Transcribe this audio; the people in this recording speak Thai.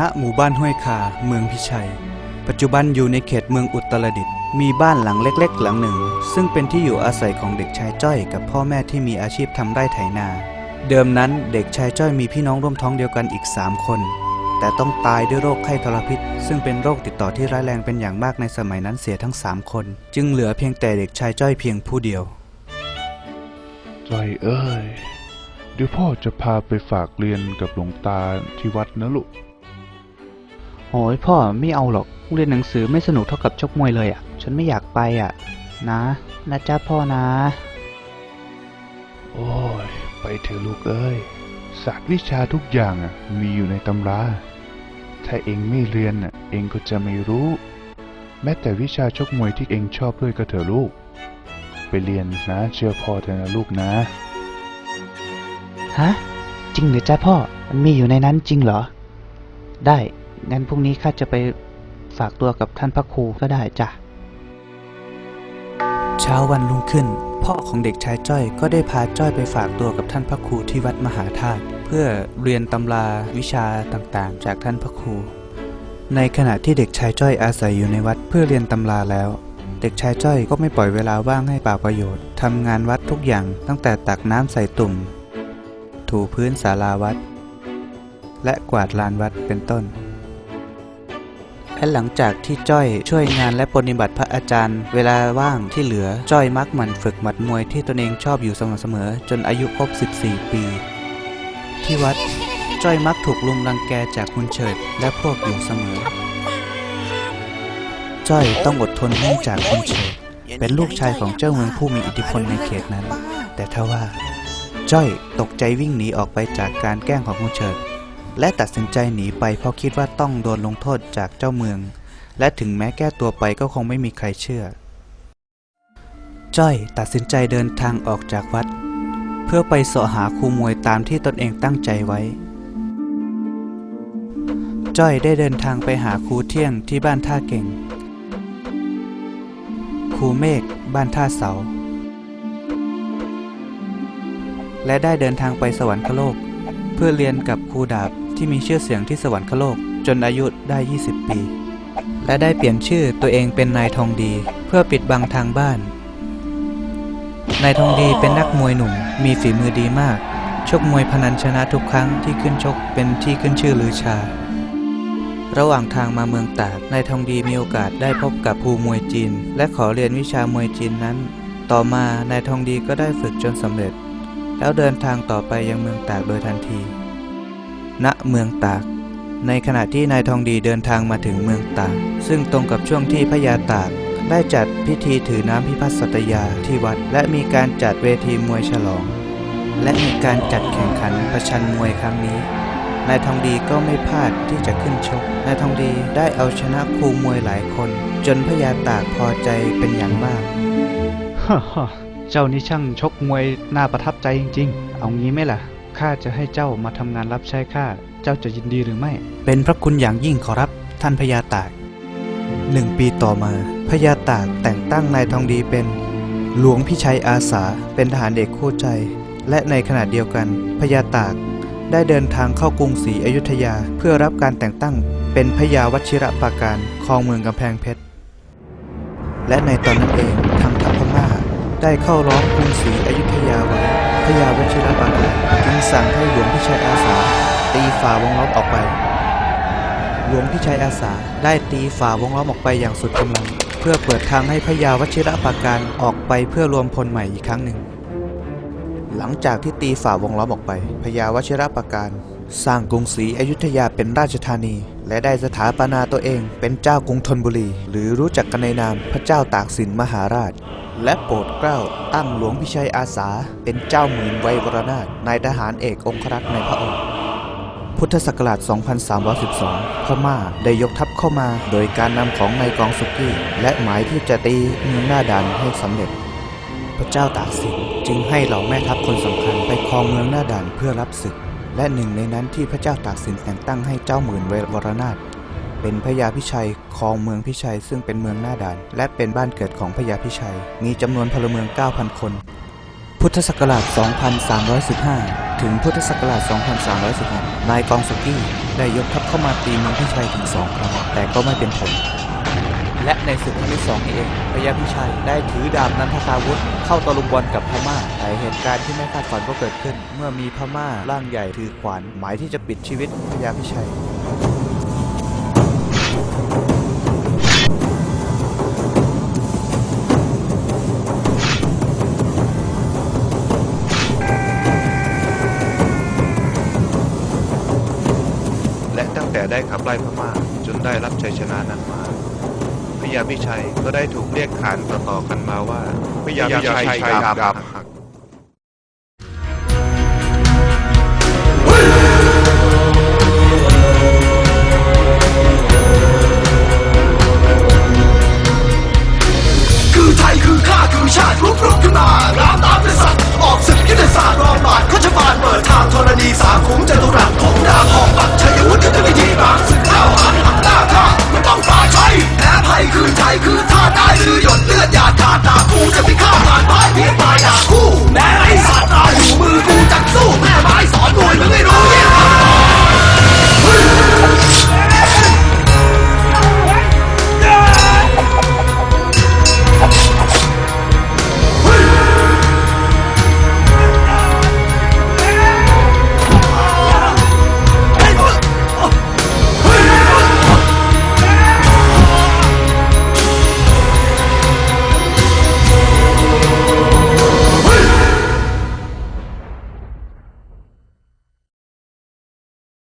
ณหมู่บ้านห้วยคา เมืองพิชัย ปัจจุบันอยู่ในเขตเมืองอุตรดิตถ์ มีบ้านหลังเล็กๆ หลังหนึ่ง ซึ่งเป็นที่อยู่อาศัยของเด็กชายจ้อยกับพ่อแม่ที่มีอาชีพทำไร่ไถนา เดิมนั้นเด็กชายจ้อยมีพี่น้องร่วมท้องเดียวกันอีก 3 คน แต่ต้องตายด้วยโรคไข้ทรพิษ ซึ่งเป็นโรคติดต่อที่ร้ายแรงเป็นอย่างมากในสมัยนั้นเสียทั้ง 3 คน จึงเหลือเพียงแต่เด็กชายจ้อยเพียงผู้เดียว จ้อยเอ้ยเดี๋ยวพ่อจะพาไปฝากเรียนกับหลวงตาที่วัดนะลูก โอ้ยพ่อไม่เอาหรอกเรียนหนังสือไม่สนุกเท่ากับชกมวยเลยอะ ฉันไม่อยากไปอะ นะนะจ้าพ่อนะ โอ้ย ไปเถอะลูกเอ้ยศาสตร์วิชาทุกอย่างอะ มีอยู่ในตำรา ถ้าเองไม่เรียนอะ เองก็จะไม่รู้ แม้แต่วิชาชกมวยที่เองชอบด้วยก็เถอะลูก ไปเรียนนะ เชื่อพ่อเถอะนะลูกนะ ฮะ จริงหรือจ้าพ่อ มันมีอยู่ในนั้นจริงเหรอ ได้ งั้นพรุ่งนี้ข้าจะไปฝากตัวกับท่านพระครูก็ได้จ้ะ เช้าวันรุ่งขึ้น พ่อของเด็กชายจ้อยก็ได้พาจ้อยไปฝากตัวกับท่านพระครูที่วัดมหาธาตุเพื่อเรียนตำราวิชาต่างๆ จากท่านพระครู ในขณะที่เด็กชายจ้อยอาศัยอยู่ในวัดเพื่อเรียนตำราแล้ว เด็กชายจ้อยก็ไม่ปล่อยเวลาว่างให้เปล่าประโยชน์ทำงานวัดทุกอย่างตั้งแต่ตักน้ำใส่ตุ่ม ถูพื้นศาลาวัด และกวาดลานวัดเป็นต้น และหลังจากที่จ้อยช่วยงานและปฏิบัติพระอาจารย์ เวลาว่างที่เหลือจ้อยมักหมั่นฝึกหมัดมวยที่ตนเองชอบอยู่สม่ำเสมอ จนอายุครบ 14 ปี ที่วัดจ้อยมักถูกลุมรังแกจากคุณเฉิดและพวกอยู่เสมอ จ้อยต้องอดทนเนื่องจากคุณเฉิดเป็นลูกชายของเจ้าเมืองผู้มีอิทธิพลในเขตนั้น แต่ทว่า จ้อยตกใจวิ่งหนีออกไปจากการแกล้งของคุณเฉิด และตัดสินใจหนีไปเพราะคิดว่าต้องโดนลงโทษจากเจ้าเมือง และถึงแม้แก้ตัวไปก็คงไม่มีใครเชื่อ จ้อยตัดสินใจเดินทางออกจากวัด เพื่อไปเสาะหาครูมวยตามที่ตนเองตั้งใจไว้ จ้อยได้เดินทางไปหาครูเที่ยงที่บ้านท่าเก่ง ครูเมฆบ้านท่าเสา และได้เดินทางไปสวรรคโลก เพื่อเรียนกับครูดาบ ที่มีชื่อเสียงที่สวรรคโลก จนอายุได้ 20 ปี และได้เปลี่ยนชื่อตัวเองเป็นนายทองดี เพื่อปิดบังทางบ้าน นายทองดีเป็นนักมวยหนุ่ม มีฝีมือดีมาก ชกมวยพนันชนะทุกครั้งที่ขึ้นชกเป็นที่ขึ้นชื่อลือชา ระหว่างทางมาเมืองตาก นายทองดีมีโอกาสได้พบกับครูมวยจีน และขอเรียนวิชามวยจีนนั้น ต่อมานายทองดีก็ได้ฝึกจนสำเร็จแล้วเดินทางต่อไปยังเมืองตากโดยทันที ณเมืองตาก ในขณะที่นายทองดีเดินทางมาถึงเมืองตาก ซึ่งตรงกับช่วงที่พญาตากได้จัดพิธีถือน้ำพิพัฒน์สัตยาที่วัด และมีการจัดเวทีมวยฉลอง และมีการจัดแข่งขันประชันมวยครั้งนี้นายทองดีก็ไม่พลาดที่จะขึ้นชก นายทองดีได้เอาชนะครูมวยหลายคน จนพญาตากพอใจเป็นอย่างมากฮ่าฮ่าเจ้านี่ช่างชกมวยน่าประทับใจจริง ๆ เอางี้ไหมล่ะ ข้าจะให้เจ้ามาทำงานรับใช้ข้า เจ้าจะยินดีหรือไม่ เป็นพระคุณอย่างยิ่งขอรับท่านพญาตากหนึ่งปีต่อมาพญาตากแต่งตั้งนายทองดีเป็น หลวงพิชัยอาสาเป็นทหารเอกคู่ใจ และในขณะเดียวกันพญาตากได้เดินทางเข้ากรุงศรีอยุธยาเพื่อรับการแต่งตั้งเป็นพญาวชิระปาการครองเมืองกำแพงเพชร และในตอนนั้นเองทางทัพพม่าได้เข้าร้องกรุงศรีอยุธยาไว้ พญาวชิระปรากจึงสั่งให้หลวงพิชัยอาสา ตีฝ่าวงล้อมออกไป หลวงพิชัยอาสาได้ตีฝ่าวงล้อมออกไปอย่างสุดกำลัง เพื่อเปิดทางให้พญาวชิระปราการออกไปเพื่อรวมพลใหม่อีกครั้งหนึ่ง หลังจากที่ตีฝ่าวงล้อมออกไปพญาวชิระปราการสร้างกรุงศรีอยุธยาเป็นราชธานี และได้สถาปนาตัวเองเป็นเจ้ากรุงธนบุรี หรือรู้จักกันในนามพระเจ้าตากสินมหาราช และโปรดเกล้าตั้งหลวงพิชัยอาสา เป็นเจ้าหมื่นไวยวรนาถนายทหารเอกองครักษ์ในพระองค์ พุทธศักราช 2312 พม่าได้ยกทัพเข้ามาโดยการนำของนายกองสุกี้ และหมายที่จะตีเมืองหน้าด่านให้สำเร็จ พระเจ้าตากสินจึงให้เหล่าแม่ทัพคนสำคัญไปครองเมืองหน้าด่านเพื่อรับศึก และหนึ่งในนั้นที่พระเจ้าตากสินแต่งตั้งให้เจ้าหมื่นไววรนาถ เป็นพญาพิชัยครองเมืองพิชัย ซึ่งเป็นเมืองหน้าด่าน และเป็นบ้านเกิดของพญาพิชัย มีจำนวนพลเมือง 9,000 คน พุทธศักราช 2315 ถึงพุทธศักราช 2316 นายกองสกี้ได้ยกทัพเข้ามาตีเมืองพิชัยถึงสองครั้ง แต่ก็ไม่เป็นผล และในศึกครั้งที่สองเองพญาพิชัยได้ถือดาบนันทาวุธ เข้าตะลุมบอลกับพม่าแต่เหตุการณ์ที่ไม่คาดฝันก็เกิดขึ้น เมื่อมีพม่าร่างใหญ่ถือขวานหมายที่จะปิดชีวิตพญาพิชัย ได้ขับไล่พม่าจนได้รับชัยชนะนั้นมาพญาพิชัยก็ได้ถูกเรียกขานต่อๆกันมาว่าพญาพิชัยชัยดาบหักคือไทยคือข้าคือชาติรุกรุกขึ้นมารามตามเป็นสัตว ศึกยุทธศาสตร์รอบบาดขจบาลเปิดทางธรณีสามขุมจตุรัสของดาบของปักชัยวุฒิยุทธวิธีบางศึกข้าวหารหักหน้าข้าไม่ต้องฝ่าใช้แพ้ภัย